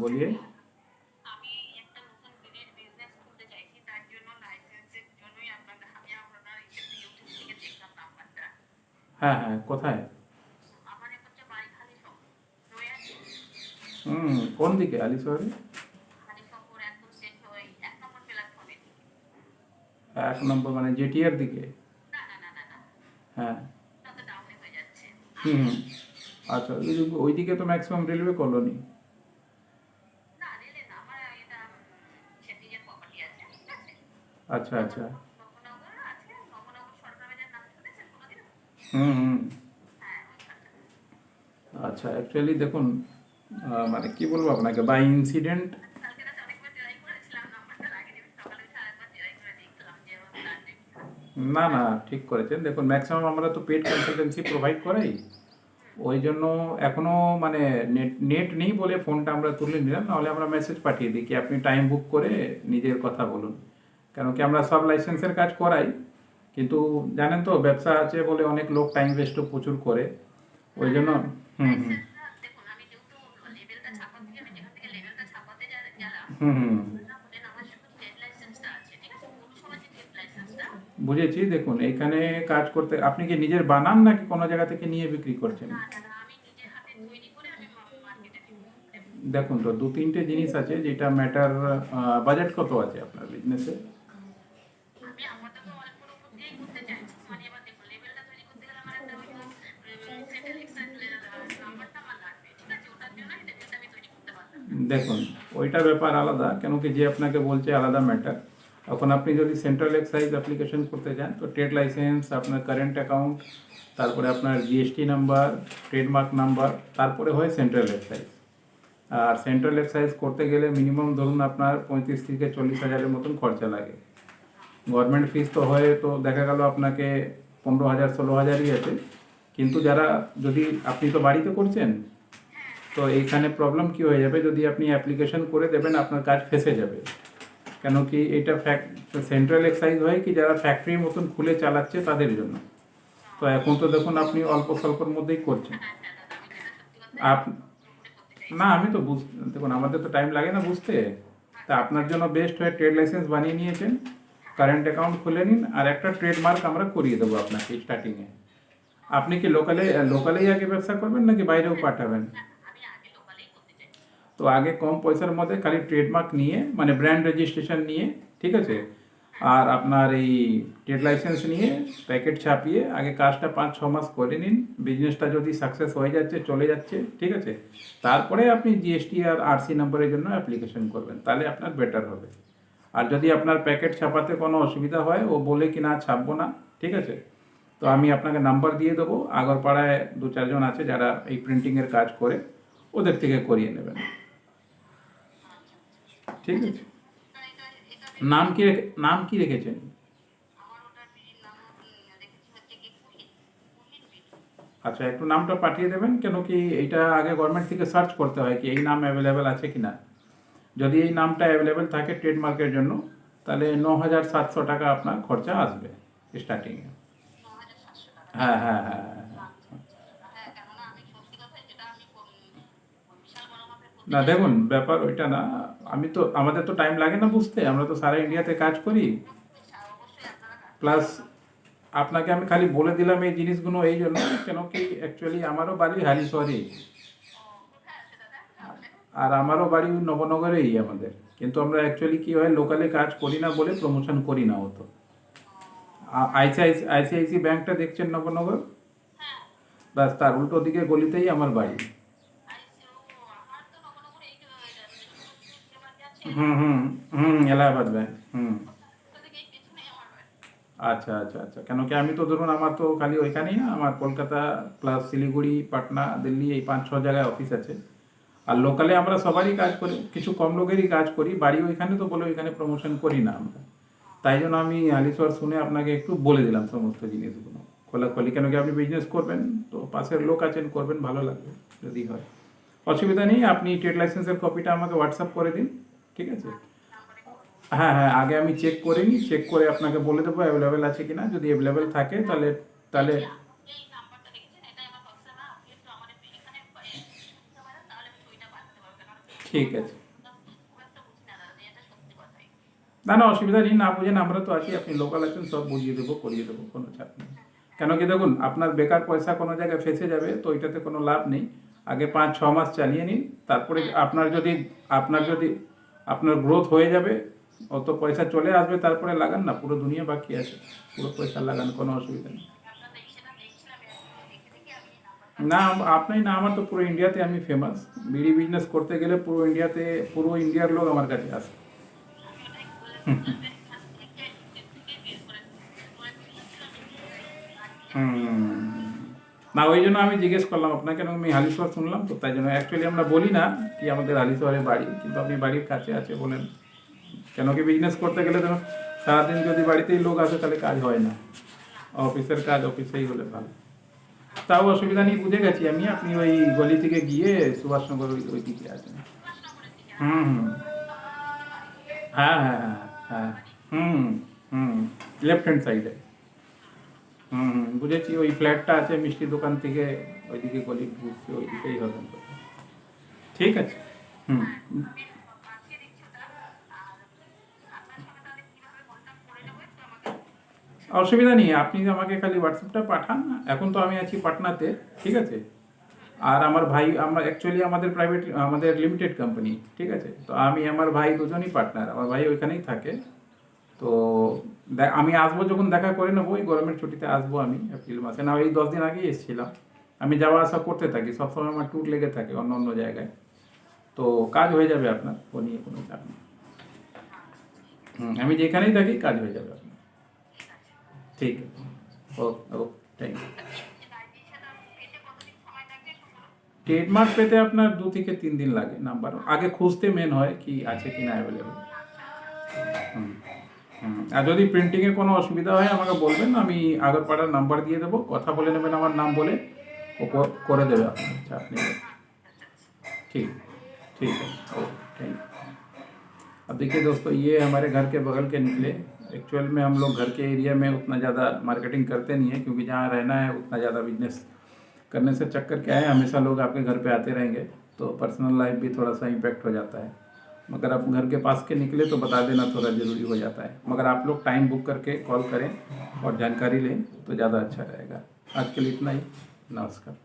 বলিয়ে। হ্যাঁ হ্যাঁ কোথায়? হুম কোন দিকে? আলি শহরে এক নম্বর মানে জেটিআর দিকে? হ্যাঁ। হুম। আচ্ছা ওই- ওইদিকে তো ম্যাক্সিমাম রেলওয়ে কলোনি শুনেছেন আচ্ছা। হুম হুম। আচ্ছা অ্যাকচুয়ালি দেখুন মানে কি বলব আপনাকে বাই ইনসিডেন্ট। না না ঠিক করেছেন। দেখুন ম্যাক্সিমাম আমরা তো পেড কনসালটেন্সি প্রোভাইড করাই। ওই জন্য এখনও মানে নেট নেট নেই বলে ফোনটা আমরা তুলে নিলাম নাহলে আমরা মেসেজ পাঠিয়ে দিই কি আপনি টাইম বুক করে নিজের কথা বলুন। কেন কি আমরা সব লাইসেন্সের কাজ করাই কিন্তু জানেন তো ব্যবসা আছে বলে অনেক লোক টাইম ওয়েস্টও প্রচুর করে। ওই জন্য হুম হুম। হুম বুঝেছি দেখুন এখানে কাজ করতে আপনি কি নিজের বানান নাকি কোনো জায়গা থেকে নিয়ে বিক্রি করছেন? দেখুন তো দু তিনটে জিনিস আছে যেটা ম্যাটার বাজেট কত আছে আপনার বিজনেসে দেখুন, ওইটা ব্যাপার আলাদা, কেন কি যে আপনাকে বলছে আলাদা ম্যাটার এখন আপনি যদি সেন্ট্রাল এক্সাইজ অ্যাপ্লিকেশন করতে চান তো ট্রেড লাইসেন্স আপনার কারেন্ট অ্যাকাউন্ট তারপরে আপনার জিএসটি নাম্বার ট্রেডমার্ক নাম্বার তারপরে হয় সেন্ট্রাল এক্সাইজ আর সেন্ট্রাল এক্সাইজ করতে গেলে মিনিমাম ধরুন আপনার পঁয়ত্রিশ থেকে চল্লিশ হাজারের মতন খরচা লাগে। গভর্নমেন্ট ফিস তো হয়, তো দেখা গেল আপনাকে পনেরো হাজার, ষোলো হাজারই আছে। কিন্তু যারা যদি, আপনি তো বাড়িতে করছেন তো এইখানে প্রবলেম কি হয়ে যাবে? যদি আপনি অ্যাপ্লিকেশন করে দেবেন, আপনার কাজ ফেসে যাবে। কেন কি এটা সেন্ট্রাল এক্সাইজ হয় কি, যারা ফ্যাক্টরির মতন খুলে চালাচ্ছে তাদের জন্য। তো এখন তো দেখুন আপনি অল্প স্বল্পর মধ্যেই করছেন। আপ, না, আমি তো বুঝ, দেখুন, আমাদের তো টাইম লাগে না বুঝতে। তা আপনার জন্য বেস্ট হয় ট্রেড লাইসেন্স বানিয়ে নিয়েছেন কারেন্ট অ্যাকাউন্ট খুলে নিন, আর একটা ট্রেডমার্ক আমরা করিয়ে দেবো আপনাকে স্টার্টিংয়ে আপনি কি লোকালে লোকালেই আগে ব্যবসা করবেন নাকি বাইরেও পাঠাবেন? তো আগে কম পয়সার মধ্যে খালি ট্রেডমার্ক নিয়ে মানে ব্র্যান্ড রেজিস্ট্রেশন নিয়ে, ঠিক আছে? আর আপনার এই ট্রেড লাইসেন্স নিয়ে প্যাকেট ছাপিয়ে আগে কাজটা পাঁচ, ছ মাস করে নিন। বিজনেসটা যদি সাকসেস হয়ে যাচ্ছে, চলে যাচ্ছে, ঠিক আছে? তারপরে আপনি জিএসটি আর আরসি নাম্বারের জন্য অ্যাপ্লিকেশন করবেন, তাহলে আপনার বেটার হবে। আর যদি আপনার প্যাকেট ছাপাতে কোনো অসুবিধা হয়, ও বলে কি না ছাপবো না, ঠিক আছে? তো আমি আপনাকে নাম্বার দিয়ে দেবো। আগরপাড়ায় দু, চারজন আছে যারা এই প্রিন্টিংয়ের কাজ করে, ওদের থেকে করিয়ে নেবেন। ঠিক আছে? নাম কি নাম কি রেখেছেন? আচ্ছা একটু নামটা পাঠিয়ে দেবেন, কেন কি এটা আগে গভর্নমেন্ট থেকে সার্চ করতে হয় কি এই নাম অ্যাভেলেবেল আছে কি না যদি এই নামটা অ্যাভেলেবেল থাকে ট্রেডমার্কের জন্য, তাহলে ন হাজার সাতশো টাকা আপনার খরচা আসবে স্টার্টিংয়ে হ্যাঁ হ্যাঁ হ্যাঁ হ্যাঁ। না, দেখুন, ব্যাপার ওইটা না। আমি তো, আমাদের তো টাইম লাগে না বুঝতে। আমরা তো সারা ইন্ডিয়াতে কাজ করি। প্লাস আপনাকে আমি খালি বলে দিলাম এই জিনিসগুলো এই জন্য, কেন কি অ্যাকচুয়ালি আমারও বাড়ি হালিশহরেই। আর আমারও বাড়ি নবনগরেই আমাদের। কিন্তু আমরা অ্যাকচুয়ালি কী হয় লোকালে কাজ করি না বলে প্রমোশন করি না হতো আইসিআইসি আইসিআইসি ব্যাংকটা দেখছেন নবনগর? ব্যাস, তার উল্টো দিকে গলিতেই আমার বাড়ি আইসিও আমার তো নবনগরে এই যে সেবাটি আছে হুম হুম হুম, এলাহাবাদ ব্যাংক, হুম। আচ্ছা আচ্ছা আচ্ছা। কেন কি আমি তো ধরুন আমার তো খালি ওইখানেই না, আমার কলকাতা প্লাস শিলিগুড়ি, পাটনা, দিল্লি এই পাঁচ, ছ জায়গায় অফিস আছে। আর লোকালে আমরা সবারই কাজ করি, কিছু কম লোকেরই কাজ করি, বাড়ি ওইখানে তো বলে ওইখানে প্রমোশন করি না আমরা। তাই জন্য আমি আলিশর শুনে আপনাকে একটু বলে দিলাম সমস্ত জিনিসগুলো। খোলাখুলি, কেন কি আপনি বিজনেস করবেন? তো পাশের লোক আছেন, করবেন, ভালো লাগবে যদি হয়। অসুবিধা নেই, আপনি ট্রেড লাইসেন্সের কপিটা আমাকে হোয়াটসঅ্যাপ করে দিন। ঠিক আছে? হ্যাঁ হ্যাঁ আগে আমি চেক করে নিই চেক করে আপনাকে বলে দেবো অ্যাভেলেবেল আছে কিনা। যদি অ্যাভেলেবেল থাকে তাহলে তাহলে কারণ ঠিক আছে। না না না অসুবিধা নেই না বুঝেন আমরা তো আছি আপনি লোকাল আছেন সব বুঝিয়ে দেবো করিয়ে দেবো কোনো চাপ নেই। কেন কি দেখুন আপনার বেকার পয়সা কোনো জায়গায় ফেসে যাবে তো ওইটাতে কোনো লাভ নেই। আগে পাঁচ ছ মাস চালিয়ে নিন তারপরে আপনার যদি আপনার যদি আপনার গ্রোথ হয়ে যাবে, অত পয়সা চলে আসবে, তারপরে লাগান না, পুরো দুনিয়া বাকি আছে, পুরো পয়সা লাগান, কোনো অসুবিধা নেই। না, আপনি না, আমার তো পুরো ইন্ডিয়াতে আমি ফেমাস বিড়ি বিজনেস করতে গেলে পুরো ইন্ডিয়াতে পুরো ইন্ডিয়ার লোক আমার কাছে আসে। হুম। না, ওই জন্য আমি জিজ্ঞেস করলাম, আপনাকে কেন আমি হালিশহর শুনলাম? তো তাই জন্য অ্যাকচুয়ালি আমরা বলি না কি আমাদের হালিশহরে বাড়ি, কিন্তু আপনি বাড়ির কাছে আছে বলেন। কেন কি বিজনেস করতে গেলে তো সারাদিন যদি বাড়িতেই লোক আসে তাহলে কাজ হয় না। অফিসের কাজ অফিসেই হলে ভালো। তাও অসুবিধা নেই, বুঝে গেছি আমি, আপনি ওই গলি থেকে গিয়ে সুভাষনগর ওই ওই দিকে আছেন হুম হুম। হ্যাঁ হ্যাঁ হ্যাঁ হ্যাঁ। হুম হুম। লেফট হ্যান্ড সাইডে হুম বুঝেছি, ওই ফ্ল্যাটটা আছে, মিষ্টি দোকান থেকে ওইদিকে গলি ঘুরছে ওই দিকেই হবে। ঠিক আছে, হুম। অসুবিধা নেই, আপনি আমাকে খালি হোয়াটসঅ্যাপটা পাঠান, এখন তো আমি আছি পাটনাতে, ঠিক আছে? আর আমার ভাই, আমরা অ্যাকচুয়ালি আমাদের প্রাইভেট আমাদের লিমিটেড কোম্পানি ঠিক আছে? তো আমি, আমার ভাই দুজনই পার্টনার আমার ভাই ওইখানেই থাকে। তো আমি আসব যখন দেখা করে নেব ওই গরমের ছুটিতে আসব আমি এপ্রিল মাসে। না এই দশ দিন আগেই এসেছিলাম। আমি যাওয়া আসা করতে থাকি সবসময় আমার ট্যুর লেগে থাকে অন্য অন্য জায়গায়। তো কাজ হয়ে যাবে আপনার ও নিয়ে কোনো চাপ নেই। হুম, আমি যেখানেই থাকি কাজ হয়ে যাবে আপনার। ঠিক আছে। ওকে থ্যাংক ইউ ট্রেডমার্ক পেতে আপনার দু থেকে তিন দিন লাগে নাম্বার আগে খুঁজতে মেন হয় কি আছে কি না অ্যাভেলেবেল হুম। আর যদি প্রিন্টিংয়ে কোনো অসুবিধা হয় আমাকে বলবেন আমি আগরপাড়ার নাম্বার দিয়ে দেবো কথা বলে নেবেন আমার নাম বলে ও ক- করে দেবে আপনার চাপ নেই ठीक ठीक है ओके थैंक यू अब देखिए दोस्तों ये हमारे घर के बगल के निकले एक्चुअल में हम लोग घर के एरिया में उतना ज़्यादा मार्केटिंग करते नहीं है क्योंकि जहाँ रहना है उतना ज़्यादा बिजनेस करने से चक्कर क्या है हमेशा लोग आपके घर पे आते रहेंगे तो पर्सनल लाइफ भी थोड़ा सा इम्पेक्ट हो जाता है मगर आप घर के पास के निकले तो बता देना, थोड़ा ज़रूरी हो जाता है। मगर आप लोग टाइम बुक करके कॉल करें और जानकारी लें तो ज़्यादा अच्छा रहेगा। आज के लिए इतना ही। नमस्कार।